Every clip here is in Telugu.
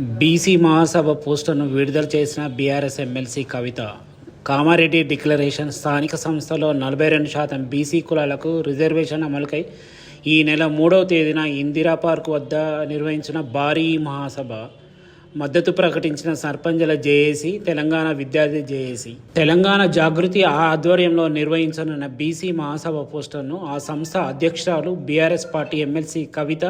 బీసీ మహాసభ పోస్టర్ను విడుదల చేసిన BRS MLC Kavitha. Kamareddy declaration స్థానిక సంస్థలో నలభై రెండు శాతం బీసీ కులాలకు రిజర్వేషన్ అమలుకై ఈ నెల మూడవ తేదీన ఇందిరా పార్క్ వద్ద నిర్వహించిన భారీ మహాసభ. మద్దతు ప్రకటించిన సర్పంచుల జేఏసీ తెలంగాణ విద్యార్థి జేఏసీ. తెలంగాణ జాగృతి ఆ ఆధ్వర్యంలో నిర్వహించనున్న బీసీ మహాసభ పోస్టర్ను ఆ సంస్థ అధ్యక్షురాలు బీఆర్ఎస్ పార్టీ ఎమ్మెల్సీ కవిత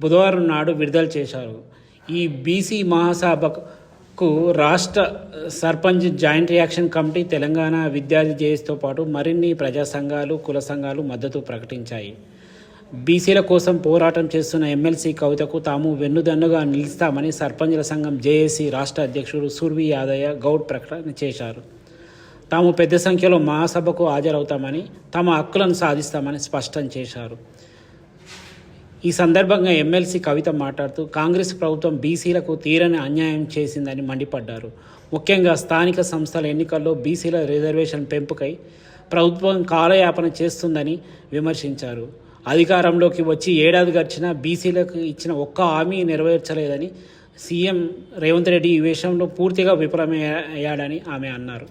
బుధవారం నాడు విడుదల చేశారు. ఈ బీసీ మహాసభకు రాష్ట్ర sarpanch joint reaction committee Telangana విద్యార్థి జేఏస్తో పాటు మరిన్ని ప్రజా సంఘాలు కుల సంఘాలు మద్దతు ప్రకటించాయి. బీసీల కోసం పోరాటం చేస్తున్న ఎమ్మెల్సీ కవితకు తాము వెన్నుదన్నుగా నిలుస్తామని సర్పంచుల సంఘం జేఏసీ రాష్ట్ర అధ్యక్షుడు సుర్వి యాదయ్య గౌడ్ ప్రకటన చేశారు. తాము పెద్ద సంఖ్యలో మహాసభకు హాజరవుతామని తమ హక్కులను సాధిస్తామని స్పష్టం చేశారు. ఈ సందర్భంగా ఎమ్మెల్సీ కవిత మాట్లాడుతూ కాంగ్రెస్ ప్రభుత్వం బీసీలకు తీరని అన్యాయం చేసిందని మండిపడ్డారు. ముఖ్యంగా స్థానిక సంస్థల ఎన్నికల్లో బీసీల రిజర్వేషన్ పెంపుకై ప్రభుత్వం కాలయాపన చేస్తుందని విమర్శించారు. అధికారంలోకి వచ్చి ఏడాది గడిచినా బీసీలకు ఇచ్చిన ఒక్క హామీ నెరవేర్చలేదని సీఎం రేవంత్ రెడ్డి ఈ విషయంలో పూర్తిగా విఫలమయ్యాడని ఆమె అన్నారు.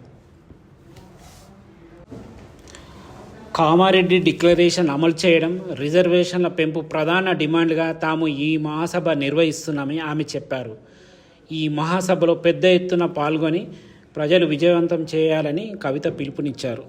కామారెడ్డి డిక్లరేషన్ అమలు చేయడం రిజర్వేషన్ల పెంపు ప్రధాన డిమాండ్గా తాము ఈ మహాసభ నిర్వహిస్తున్నామని ఆమె చెప్పారు. ఈ మహాసభలో పెద్ద ఎత్తున పాల్గొని ప్రజలు విజయవంతం చేయాలని కవిత పిలుపునిచ్చారు.